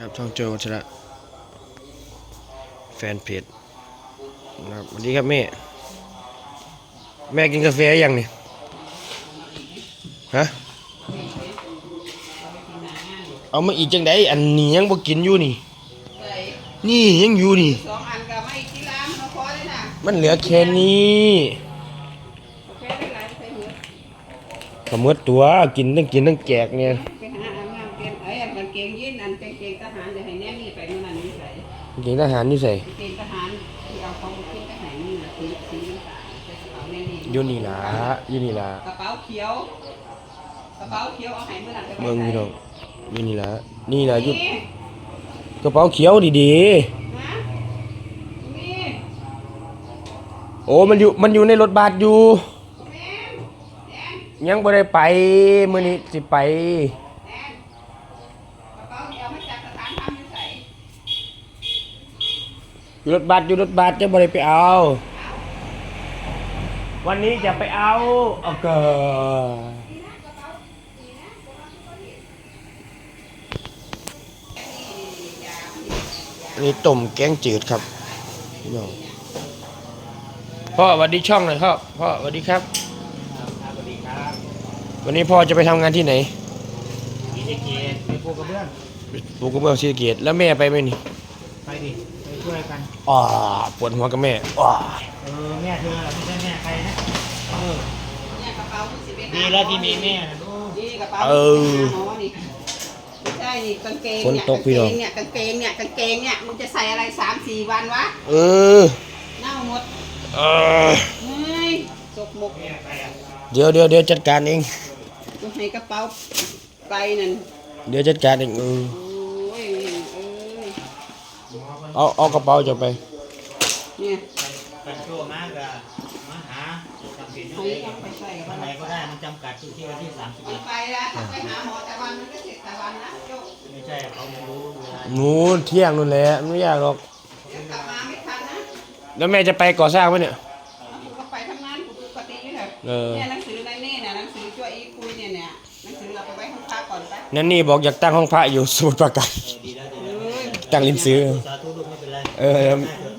ครับช่องโจวัชระแฟนเพจนะครับสวัสดีครับแม่ แม่กินกาแฟยังนี่ฮะเอามาอีกจังไดอันนี้ยังบ่กินอยู่นี่เลยนี่ยังอยู่นี่ สองอันกับไม่กีฬามันเอาพอเลยนะมันเหลือแค่นี้โอเคได้หลายไปเหมือนก็หมดตัวกินทั้งกินทั้งแจกเนี่ย เกงยีนอันกางเกงทหารจะให้แน่นี่ไปเมื่อนั้นนี่ใส่เก่งทหารนี่ใส่กางเกงทหารที่เอาของมาขึ้นก็ให้นี่แหละสีสีน้ำตาลใส่กระเป๋าแน่นี่อยู่นี่ล่ะอยู่นี่ล่ะกระเป๋าเขียวกระเป๋าเขียวเอาให้เมื่อนั้นไปไว้เมืองพี่น้องอยู่นี่ล่ะนี่นี่ล่ะอยู่กระเป๋าเขียวดีนะนี่ๆโอ้มันอยู่มันอยู่ในรถบัสอยู่ แม่นแดนยังบ่ได้ไปมื้อนี้สิไป แดนกระเป๋าเดียวมาจากสถานทำอยู่ใส่ อยู่ รถบัสอยู่รถบัสจะบ่ได้ไปเอา วันนี้จะไปเอาเอาเกิอันนี้ต้มแกงจืดครับพี่น้องพ่อสวัสดีช่องหน่อยครับพ่อสวัสดีครับสวัสดีครับวันนี้พ่อจะไปทำงานที่ไหนมีเจเกตมีปูกระเบื้องปูกระเบื้องศรีสะเกษแล้วแม่ไปไหมนี่ ไปดิไป ช่วยกันอ๋อปวดหัวกับแม่อ๋อเออแม่เธอไม่ใช่แม่ใครนะเออเนี่ยกระเป๋ามันสิเป็นดีแล้วที่มีแม่นะลูกนี่กระเป๋าเออหมอนี่ไม่ใช่นี่กางเกงฝนเนี่ยตกพี่น้องเนี่ยกางเกงเนี่ยกางเกงเนี่ยมึงจะใส่อะไรสามสี่วันวะเออเน่าหมดเออเฮ้ยจกหมกแม่ไปอะเดี๋ยวเดี๋ยวเดี๋ยวจัดการเองกูให้กระเป๋าไปนั่นเดี๋ยวจัดการเองเออโอ้ยเอ้ย เอาเอากระเป๋าจะไปเนี่ยกันชั่วมากอะมาหาจำเป็นให้เองเอาไปใส่วันไหนก็ได้มันจำกัดอยู่ที่วันที่สามสิบมันไปแล้วถ้าไปหาหมอแต่วันมันก็เสร็จแต่วันนะโยกไม่ใช่เขาไม่รู้เวลานู้นเที่ยงนู่นแหละไม่ยากหรอกเดี๋ยวกลับมาไม่ทันนะแล้วแม่จะไปก่อสร้างไหมเนี่ยแล้วกูก็ไปทำงานกูปกตินี่แหละเออเนี่ยหนังสือในนี่เนี่ยหนังสือช่วยอีคุยเนี่ยเนี่ยหนังสือเราไปไว้ห้องพักก่อนไปนั่นนี่บอกอยากตั้งห้องพระอยู่สมุทรปราการเออดี ตั้งลิ้นซื้อ สาธุลูกไม่เป็นไรเออ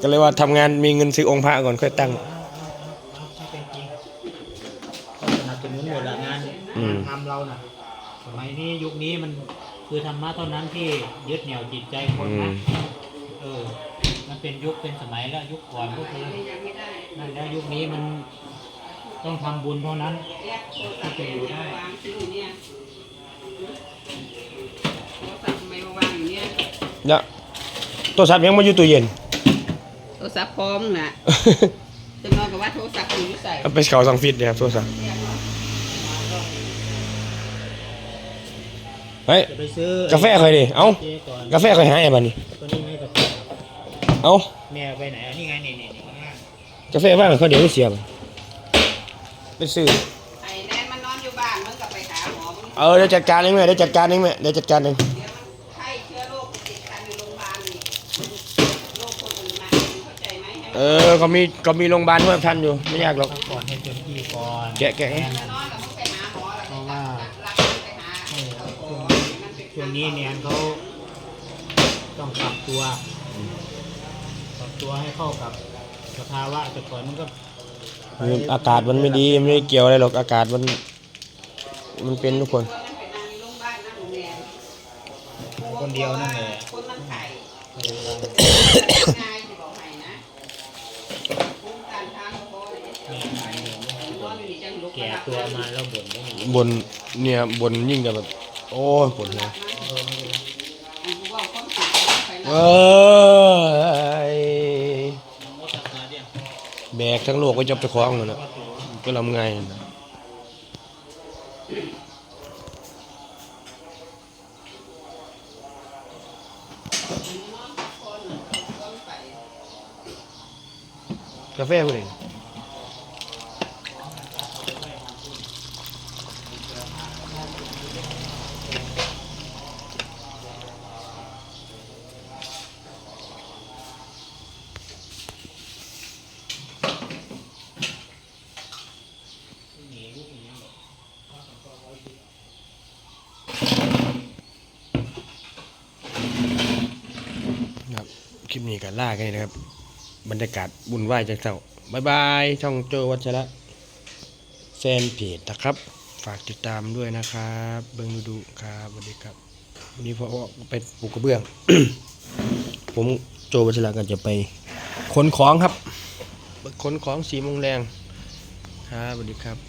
ก็เลยว่าทำงานมีเงินซื้อองค์พระก่อนค่อยตั้งเอาให้เป็นจริงก็สนับสนุนหมดละงานอืมงานทำเราน่ะสมัยนี้ยุคนี้มันคือธรรมะเท่านั้นที่ยึดเหนี่ยวจิตใจคนอืนะมเออ มันเป็นยุคเป็นสมัยแล้วยุคก่อนก็คือยังไม่ได้นั่นแล้วยุคนี้มันต้องทำบุญเท่านั้นเนี่ยโทรศัพท์เนี่ยวางที่นี่เนี่ยโทรศัพท์ทำไมมาวางอยู่เนี่ยแล้ว โทรศัพท์ยังมาอยู่ตู้เย็น โทรศัพท์พร้อมน่ะจะนอนกับว่าโทรศัพท์อยู่ใส่เอาไปเขาสังฟิตเนี่ยครับโทรศัพท์เฮ้ยจะไปซื้อกาแฟใครดิเอ้าเจ๊ก่อนกาแฟใครหายบ้านี่ตัวนี้ไม่กาแฟเอ้าแม่เอาไปไหนอะนี่ไงนี่นี่นี่ข้างล่างกาแฟว่างเขาเดี๋ยวไม่เสียบไปซื้อไอ้แนนมันนอนอยู่บ้านมันก็ไปหาหมอมันเออเดี๋ยวจัดการเองแม่เดี๋ยวจัดการเองแม่เดี๋ยวจัดการเอง เออเขามีเขามีโรงพยาบาลห้วยทันอยู่ไม่ยากหรอก พักก่อนให้เต็มที่ก่อนแกะแกะม่มันน่ะนอนแล้วมันไปหาหมอแล้วเพราะว่ารับมันไปหาเออเอาขช่อวงงมันเป็นช่วงนี้เนี่ยเขาต้องปรับตัวปรับตัวให้เข้ากับสภาวะแต่ก่อนมันก็ไปอากาศมันไม่ดีไม่ได้เกี่ยวอะไรหรอกอากาศมัน มันเป็นทุกคนมันไปนอนอยู่โรงพยาบาลนั่งโรงแรมคนเดียวนั่นแหละ คนมันไข่ ตัวมาแล้วบ่นไม่มีบนเนี่ยบนยิ่งกับแบบ โอ้ยปวดหัวเออไม่เป็นไรอันกูว่าความสุขไปเอแล้ว้ยแบกทั้งโลกก็จะไปคล้องมันนะก็ลำไงนะกาแฟคุณ ครับ คลิปนี้กับล่ากันนะครับ บรรยากาศบุญไหวจากเสาบายบาย ช่องโจวัชระแฟนเพจนะครับ ฝากติดตามด้วยนะครับ เบิ้งดูดูครับสวัสดีครับ วันนี้พอเป็นปลูกกระเบื้อง ผมโจวัชระก็จะไปขนของครับขนของสีมงแรงครับสวัสดีครับ